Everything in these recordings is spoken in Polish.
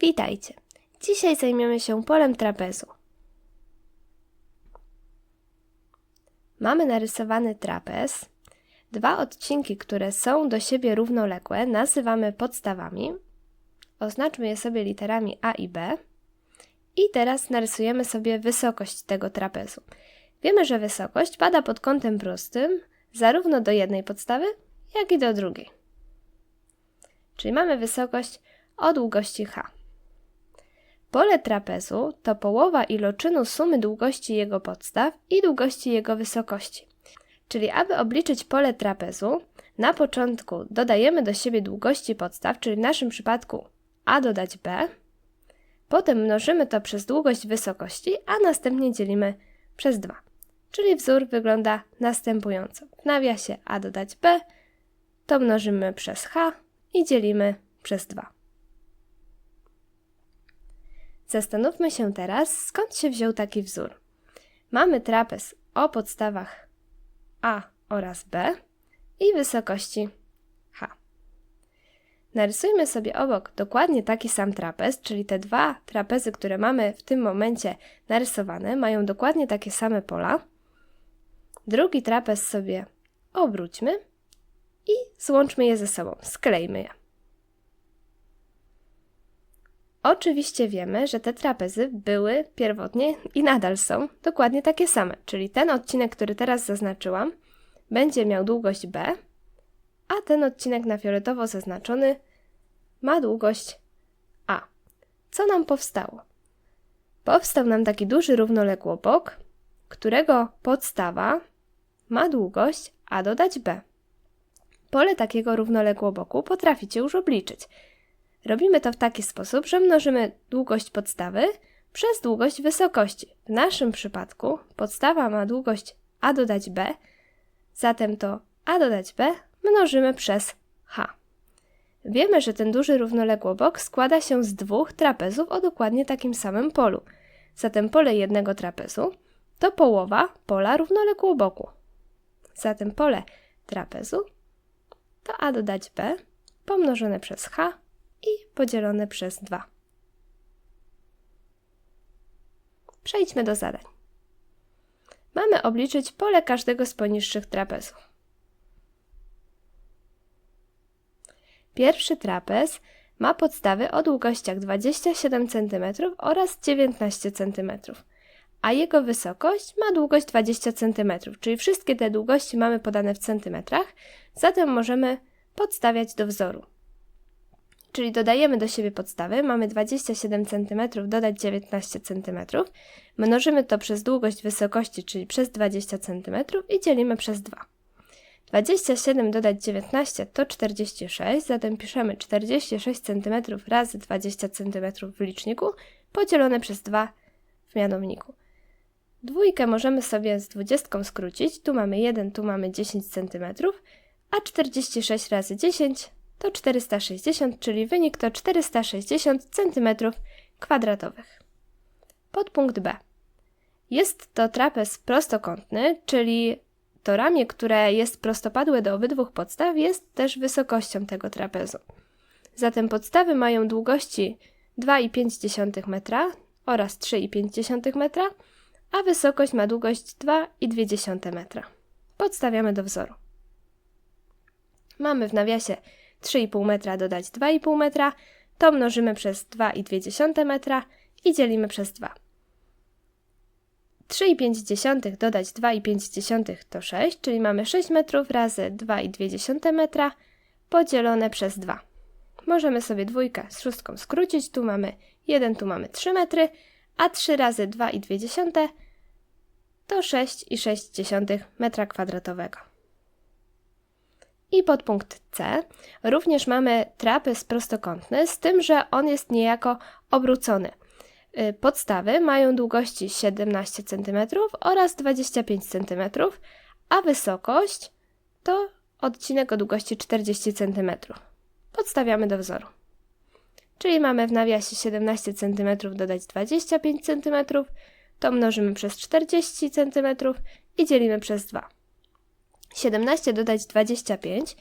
Witajcie! Dzisiaj zajmiemy się polem trapezu. Mamy narysowany trapez. Dwa odcinki, które są do siebie równoległe, nazywamy podstawami. Oznaczmy je sobie literami A i B. I teraz narysujemy sobie wysokość tego trapezu. Wiemy, że wysokość pada pod kątem prostym zarówno do jednej podstawy, jak i do drugiej. Czyli mamy wysokość o długości h. Pole trapezu to połowa iloczynu sumy długości jego podstaw i długości jego wysokości. Czyli aby obliczyć pole trapezu, na początku dodajemy do siebie długości podstaw, czyli w naszym przypadku a dodać b, potem mnożymy to przez długość wysokości, a następnie dzielimy przez 2. Czyli wzór wygląda następująco. W nawiasie a dodać b, to mnożymy przez h i dzielimy przez 2. Zastanówmy się teraz, skąd się wziął taki wzór. Mamy trapez o podstawach A oraz B i wysokości H. Narysujmy sobie obok dokładnie taki sam trapez, czyli te dwa trapezy, które mamy w tym momencie narysowane, mają dokładnie takie same pola. Drugi trapez sobie obróćmy i złączmy je ze sobą, sklejmy je. Oczywiście wiemy, że te trapezy były pierwotnie i nadal są dokładnie takie same, czyli ten odcinek, który teraz zaznaczyłam, będzie miał długość b, a ten odcinek na fioletowo zaznaczony ma długość a. Co nam powstało? Powstał nam taki duży równoległobok, którego podstawa ma długość a dodać b. Pole takiego równoległoboku potraficie już obliczyć – Robimy to w taki sposób, że mnożymy długość podstawy przez długość wysokości. W naszym przypadku podstawa ma długość a dodać b, zatem to a dodać b mnożymy przez h. Wiemy, że ten duży równoległobok składa się z dwóch trapezów o dokładnie takim samym polu. Zatem pole jednego trapezu to połowa pola równoległoboku. Zatem pole trapezu to a dodać b pomnożone przez h i podzielone przez 2. Przejdźmy do zadań. Mamy obliczyć pole każdego z poniższych trapezów. Pierwszy trapez ma podstawy o długościach 27 cm oraz 19 cm, a jego wysokość ma długość 20 cm, czyli wszystkie te długości mamy podane w centymetrach, zatem możemy podstawiać do wzoru. Czyli dodajemy do siebie podstawy, mamy 27 cm, dodać 19 cm, mnożymy to przez długość wysokości, czyli przez 20 cm i dzielimy przez 2. 27 dodać 19 to 46, zatem piszemy 46 cm razy 20 cm w liczniku, podzielone przez 2 w mianowniku. Dwójkę możemy sobie z 20 skrócić, tu mamy 1, tu mamy 10 cm, a 46 razy 10 to 460, czyli wynik to 460 cm2. Podpunkt B. Jest to trapez prostokątny, czyli to ramię, które jest prostopadłe do obydwu podstaw, jest też wysokością tego trapezu. Zatem podstawy mają długości 2,5 metra oraz 3,5 metra, a wysokość ma długość 2,2 metra. Podstawiamy do wzoru. Mamy w nawiasie 3,5 metra dodać 2,5 metra, to mnożymy przez 2,2 metra i dzielimy przez 2. 3,5 dodać 2,5 to 6, czyli mamy 6 metrów razy 2,2 metra podzielone przez 2. Możemy sobie dwójkę z szóstką skrócić, tu mamy 1, tu mamy 3 metry, a 3 razy 2,2 to 6,6 metra kwadratowego. I podpunkt C również mamy trapez prostokątny, z tym, że on jest niejako obrócony. Y, podstawy mają długości 17 cm oraz 25 cm, a wysokość to odcinek o długości 40 cm. Podstawiamy do wzoru. Czyli mamy w nawiasie 17 cm dodać 25 cm, to mnożymy przez 40 cm i dzielimy przez 2. 17 dodać 25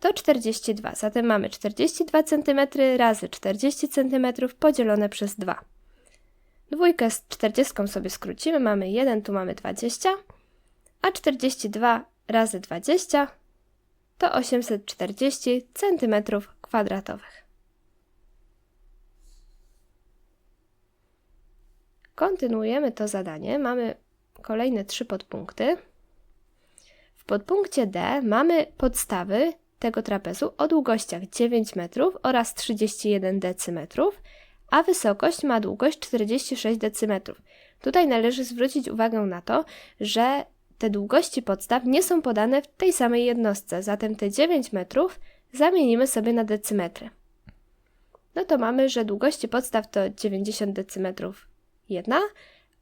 to 42. Zatem mamy 42 cm razy 40 cm podzielone przez 2. Dwójkę z 40 sobie skrócimy, mamy 1, tu mamy 20, a 42 razy 20 to 840 cm kwadratowych. Kontynuujemy to zadanie. Mamy kolejne trzy podpunkty. W podpunkcie D mamy podstawy tego trapezu o długościach 9 metrów oraz 31 decymetrów, a wysokość ma długość 46 decymetrów. Tutaj należy zwrócić uwagę na to, że te długości podstaw nie są podane w tej samej jednostce, zatem te 9 metrów zamienimy sobie na decymetry. No to mamy, że długości podstaw to 90 decymetrów jedna,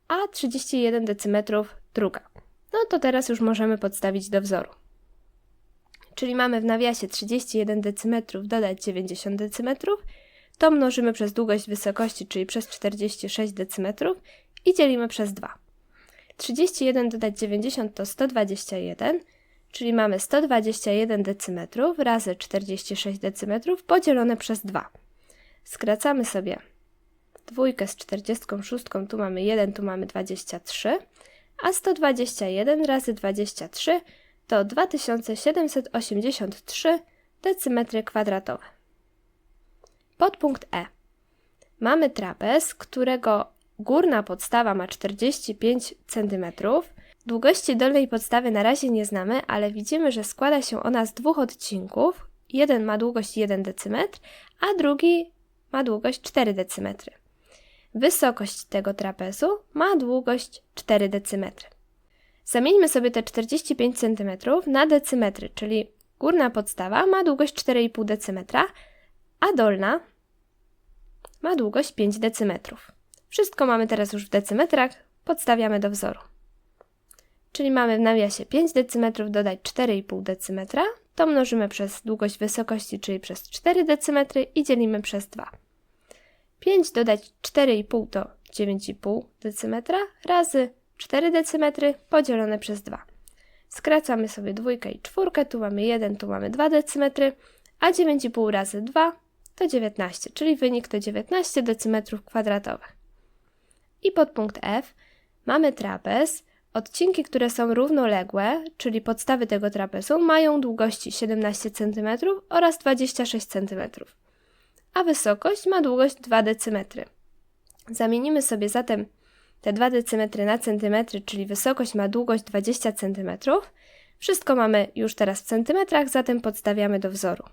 a 31 decymetrów druga. No to teraz już możemy podstawić do wzoru. Czyli mamy w nawiasie 31 decymetrów dodać 90 decymetrów, to mnożymy przez długość wysokości, czyli przez 46 decymetrów i dzielimy przez 2. 31 dodać 90 to 121, czyli mamy 121 decymetrów razy 46 decymetrów podzielone przez 2. Skracamy sobie dwójkę z 46, tu mamy 1, tu mamy 23, a 121 razy 23 to 2783 decymetry kwadratowe. Podpunkt E. Mamy trapez, którego górna podstawa ma 45 cm. Długości dolnej podstawy na razie nie znamy, ale widzimy, że składa się ona z dwóch odcinków. Jeden ma długość 1 dm, a drugi ma długość 4 dm. Wysokość tego trapezu ma długość 4 dm. Zamieńmy sobie te 45 cm na decymetry, czyli górna podstawa ma długość 4,5 dm, a dolna ma długość 5 dm. Wszystko mamy teraz już w decymetrach, podstawiamy do wzoru. Czyli mamy w nawiasie 5 dm dodać 4,5 dm, to mnożymy przez długość wysokości, czyli przez 4 dm i dzielimy przez 2. 5 dodać 4,5 to 9,5 dm razy 4 dm podzielone przez 2. Skracamy sobie dwójkę i czwórkę, tu mamy 1, tu mamy 2 dm, a 9,5 razy 2 to 19, czyli wynik to 19 dm kwadratowych. I podpunkt F mamy trapez. Odcinki, które są równoległe, czyli podstawy tego trapezu, mają długości 17 cm oraz 26 cm a wysokość ma długość 2 dm. Zamienimy sobie zatem te 2 dm na centymetry, czyli wysokość ma długość 20 cm. Wszystko mamy już teraz w centymetrach, zatem podstawiamy do wzoru.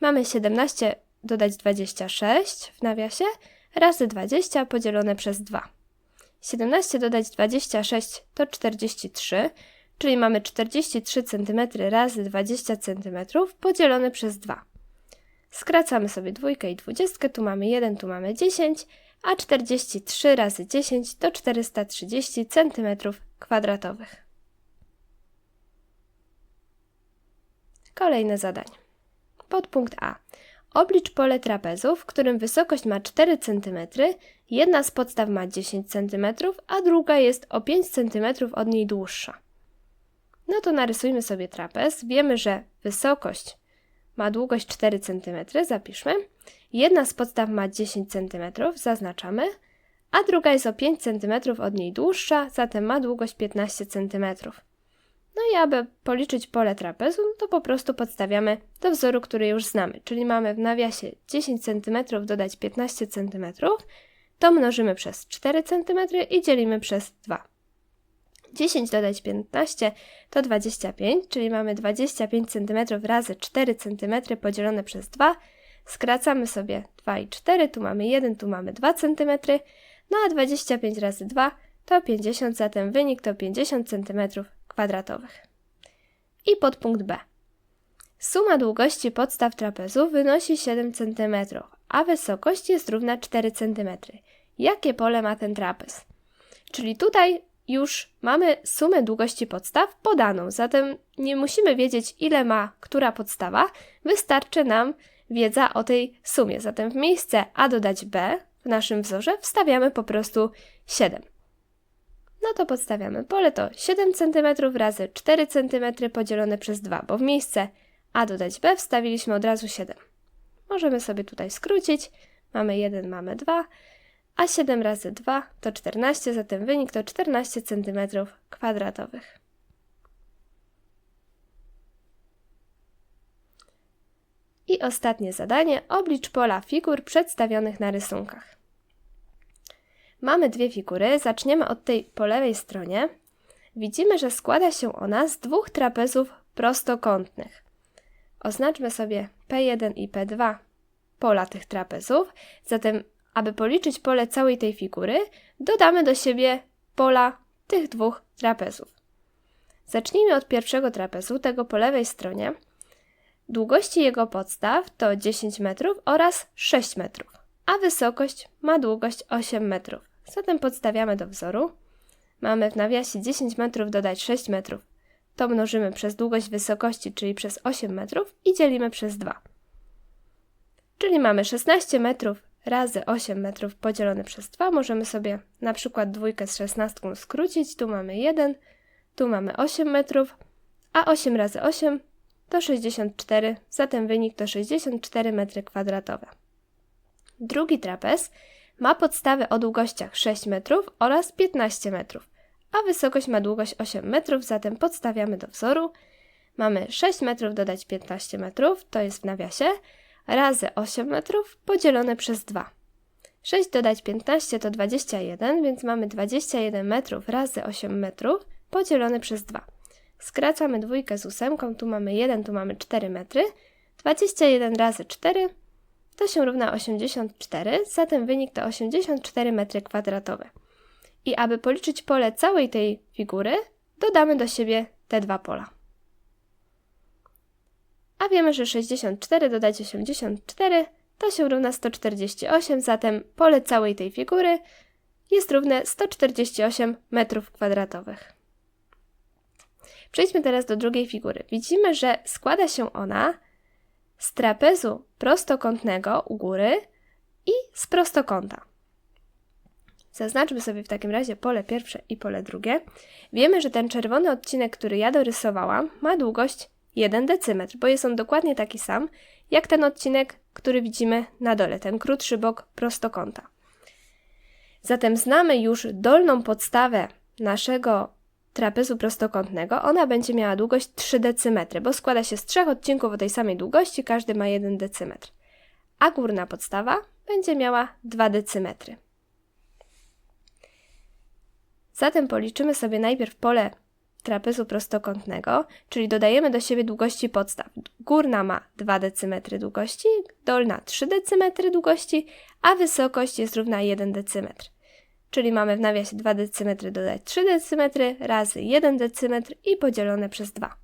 Mamy 17 dodać 26 w nawiasie razy 20 podzielone przez 2. 17 dodać 26 to 43, czyli mamy 43 cm razy 20 cm podzielone przez 2. Skracamy sobie dwójkę i dwudziestkę, tu mamy 1, tu mamy 10, a 43 razy 10 to 430 cm kwadratowych. Kolejne zadanie. Podpunkt A. Oblicz pole trapezu, w którym wysokość ma 4 cm, jedna z podstaw ma 10 cm, a druga jest o 5 cm od niej dłuższa. No to narysujmy sobie trapez. Wiemy, że wysokość ma długość 4 cm, zapiszmy. Jedna z podstaw ma 10 cm, zaznaczamy, a druga jest o 5 cm od niej dłuższa, zatem ma długość 15 cm. No i aby policzyć pole trapezu, to po prostu podstawiamy do wzoru, który już znamy, czyli mamy w nawiasie 10 cm dodać 15 cm, to mnożymy przez 4 cm i dzielimy przez 2. 10 dodać 15 to 25, czyli mamy 25 cm razy 4 cm podzielone przez 2. Skracamy sobie 2 i 4, tu mamy 1, tu mamy 2 cm. No a 25 razy 2 to 50, zatem wynik to 50 cm kwadratowych. I podpunkt B. Suma długości podstaw trapezu wynosi 7 cm, a wysokość jest równa 4 cm. Jakie pole ma ten trapez? Czyli tutaj już mamy sumę długości podstaw podaną, zatem nie musimy wiedzieć, ile ma która podstawa, wystarczy nam wiedza o tej sumie. Zatem w miejsce a dodać b w naszym wzorze wstawiamy po prostu 7. No to podstawiamy pole to 7 cm razy 4 cm podzielone przez 2, bo w miejsce a dodać b wstawiliśmy od razu 7. Możemy sobie tutaj skrócić. Mamy 1, mamy 2, a 7 razy 2 to 14, zatem wynik to 14 cm kwadratowych. I ostatnie zadanie. Oblicz pola figur przedstawionych na rysunkach. Mamy dwie figury. Zaczniemy od tej po lewej stronie. Widzimy, że składa się ona z dwóch trapezów prostokątnych. Oznaczmy sobie P1 i P2 pola tych trapezów. Zatem, aby policzyć pole całej tej figury, dodamy do siebie pola tych dwóch trapezów. Zacznijmy od pierwszego trapezu, tego po lewej stronie. Długości jego podstaw to 10 metrów oraz 6 metrów, a wysokość ma długość 8 metrów. Zatem podstawiamy do wzoru. Mamy w nawiasie 10 metrów dodać 6 metrów. To mnożymy przez długość wysokości, czyli przez 8 metrów i dzielimy przez 2. Czyli mamy 16 metrów razy 8 metrów podzielone przez 2. Możemy sobie na przykład dwójkę z 16 skrócić. Tu mamy 1, tu mamy 8 metrów, a 8 razy 8 to 64, zatem wynik to 64 metry kwadratowe. Drugi trapez ma podstawę o długościach 6 metrów oraz 15 metrów, a wysokość ma długość 8 metrów, zatem podstawiamy do wzoru. Mamy 6 metrów dodać 15 metrów, to jest w nawiasie, razy 8 metrów podzielone przez 2. 6 dodać 15 to 21, więc mamy 21 metrów razy 8 metrów podzielone przez 2. Skracamy dwójkę z ósemką, tu mamy 1, tu mamy 4 metry. 21 razy 4 to się równa 84, zatem wynik to 84 metry kwadratowe. I aby policzyć pole całej tej figury, dodamy do siebie te dwa pola. A wiemy, że 64 dodać 84 to się równa 148, zatem pole całej tej figury jest równe 148 metrów kwadratowych. Przejdźmy teraz do drugiej figury. Widzimy, że składa się ona z trapezu prostokątnego u góry i z prostokąta. Zaznaczmy sobie w takim razie pole pierwsze i pole drugie. Wiemy, że ten czerwony odcinek, który ja dorysowałam, ma długość 1 decymetr, bo jest on dokładnie taki sam, jak ten odcinek, który widzimy na dole, ten krótszy bok prostokąta. Zatem znamy już dolną podstawę naszego trapezu prostokątnego, ona będzie miała długość 3 decymetry, bo składa się z trzech odcinków o tej samej długości, każdy ma 1 decymetr. A górna podstawa będzie miała 2 decymetry. Zatem policzymy sobie najpierw pole trapezu prostokątnego, czyli dodajemy do siebie długości podstaw. Górna ma 2 decymetry długości, dolna 3 decymetry długości, a wysokość jest równa 1 decymetr czyli mamy w nawiasie 2 decymetry dodać 3 decymetry razy 1 decymetr i podzielone przez 2.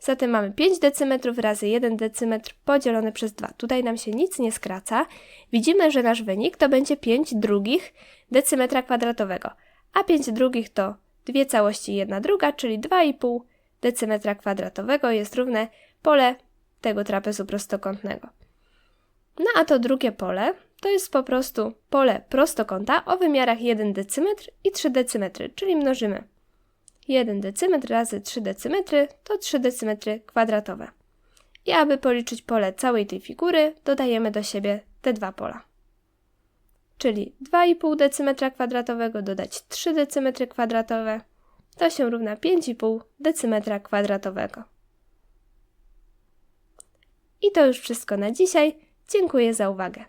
Zatem mamy 5 decymetrów razy 1 decymetr podzielone przez 2. Tutaj nam się nic nie skraca. Widzimy, że nasz wynik to będzie 5 drugich decymetra kwadratowego, a 5 drugich to 2 całości 1 druga, czyli 2,5 decymetra kwadratowego jest równe pole tego trapezu prostokątnego. No a to drugie pole to jest po prostu pole prostokąta o wymiarach 1 decymetr i 3 decymetry, czyli mnożymy 1 decymetr razy 3 decymetry to 3 decymetry kwadratowe. I aby policzyć pole całej tej figury, dodajemy do siebie te dwa pola. Czyli 2,5 decymetra kwadratowego dodać 3 decymetry kwadratowe to się równa 5,5 decymetra kwadratowego. I to już wszystko na dzisiaj. Dziękuję za uwagę.